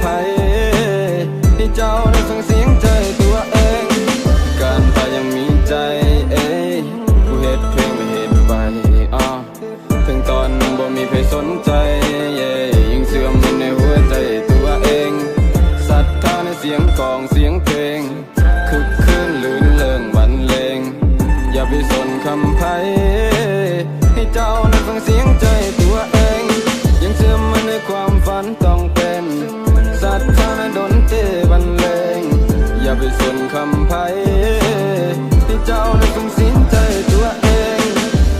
ไผที่เจ้าได้ฟังเสียงใจตัวเอง การตายยังมีใจเอ้กูเฮ็ดเพลงไม่เฮ็ดไปอ้อถึงตอนบ่มีใครสนใจเย่ยิ่งเสื่อมในหัวใจตัวเองศรัทธาในเสียงกองเสียงเพลงคึกคืนลื่นเลิงวันเลง อย่าไปสนคำไผให้เจ้าได้ฟังเสียงใจตัวเอง ยังเสื่อมันในความฝันต้องเป็น สัตว์ท่าดนเตบันเลง อย่าไปสนคำไพให้เจ้านั้นฟังสียงใจตัวเอง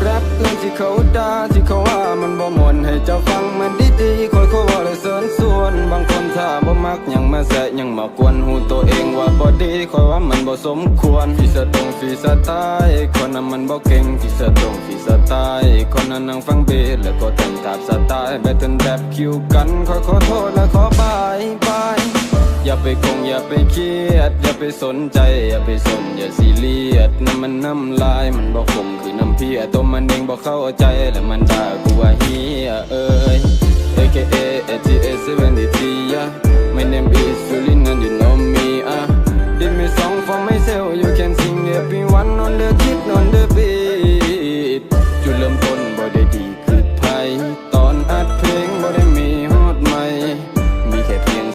แรปอื่นที่เขาด่าที่เขาว่ามันบ่มนให้เจ้าฟังมันดีๆคอยเขาว่าเลยเสริญส่วน บางคนถ้าบ่มักยังมาแสะยังมากวนหูตัวเองว่าบ่ดีคอยว่ามันบ่สมควรฟีสะตรงฟีสะตายคนนั้นมันบ่เก่งฟีสะตรงฟีส ตายคนนั้นนั่งฟังเบสแล้วก็แต่งตามสไตล์แบตเทิลแบบคิวกันขอขอโทษและขอบายบายอย่าไปคงอย่าไปเครียด อย่าไปสนใจ อย่าไปสนอย่าซีเรียสน้ำมันน้ำลายมันบอกผมคือน้ำเพียตัวมันเองบอกเข้าใจแล้วมันด่ากูว่าเฮียเอ้ย AKA ATA 73